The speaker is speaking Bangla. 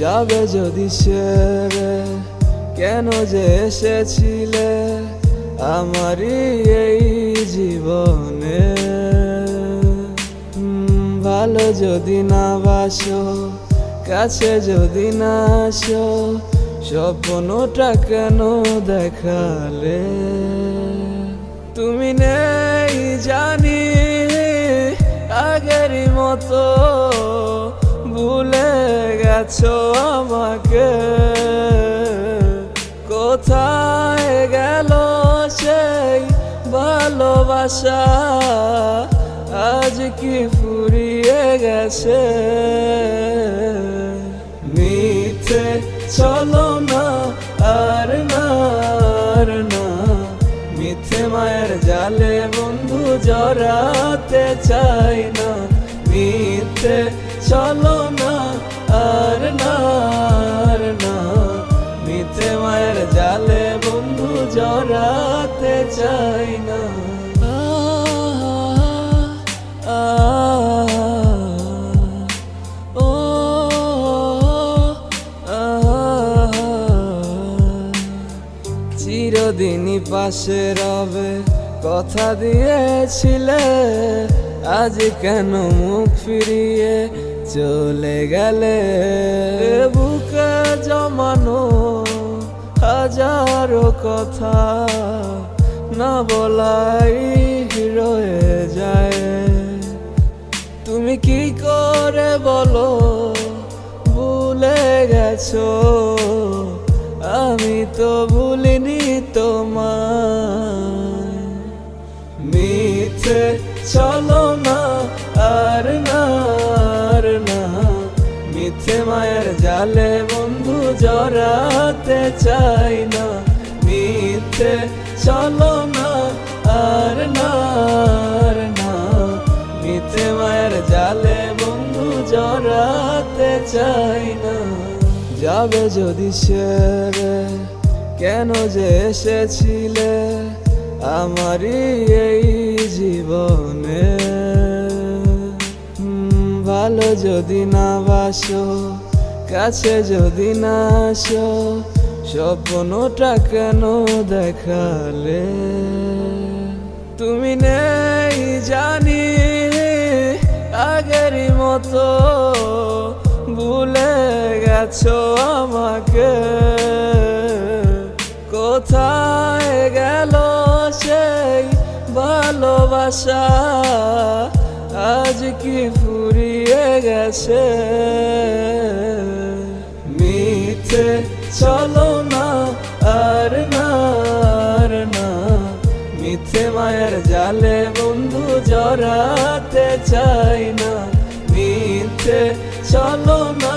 যাবে যদি সেরে, কেন যে এসেছিলে আমারই এই জীবনে? ভালো যদি না বাসো, কাছে যদি না আসো, স্বপ্নটা কেন দেখালে? তুমি নেই জানি আগেরই মতো। গেছো আমাকে? কোথায় গেল সেই ভালোবাসা? আজ কি ফুরিয়ে গেছে? মিথ্যে চলো না, আর না আর না। মিথ্যে মায়ের জালে বন্ধু জড়াতে চাই না। মিথ্যে চলো মায়ের জালে বন্ধু জড়াতে চাই না। চিরদিনই পাশে রবে কথা দিয়েছিলে, আজ কেন মুখ ফিরিয়ে চলে গেলে? হাজারো কথা না বলাই রয়ে যায়। তুমি কি করে বলো? ভুলে গেছো। আমি তো ভুলিনি তোমায়। মিথ্যে মায়ের জালে বন্ধু জড়াতে চাই না। মিথ্যে চলো না, আর না আর না। মিথ্যে মায়ের জালে বন্ধু জড়াতে চাই না। যাবে যদি সেরে, কেন যে এসেছিলে? আমারই এই জীবনে যদি না বাসো, কাছে যদি না আসো, স্বপ্নটা কেন দেখালে? তুমি নেই জানি আগের মতো, ভুলে গেছো আমাকে। কোথায় গেল সেই ভালোবাসা? আজ কি ফুরিয়ে গেছে? মিথ্যে চলো না, আর না আর না। মিথ্যে মায়ের জালে বন্ধু জড়াতে চাই না। মিথ্যে চলো না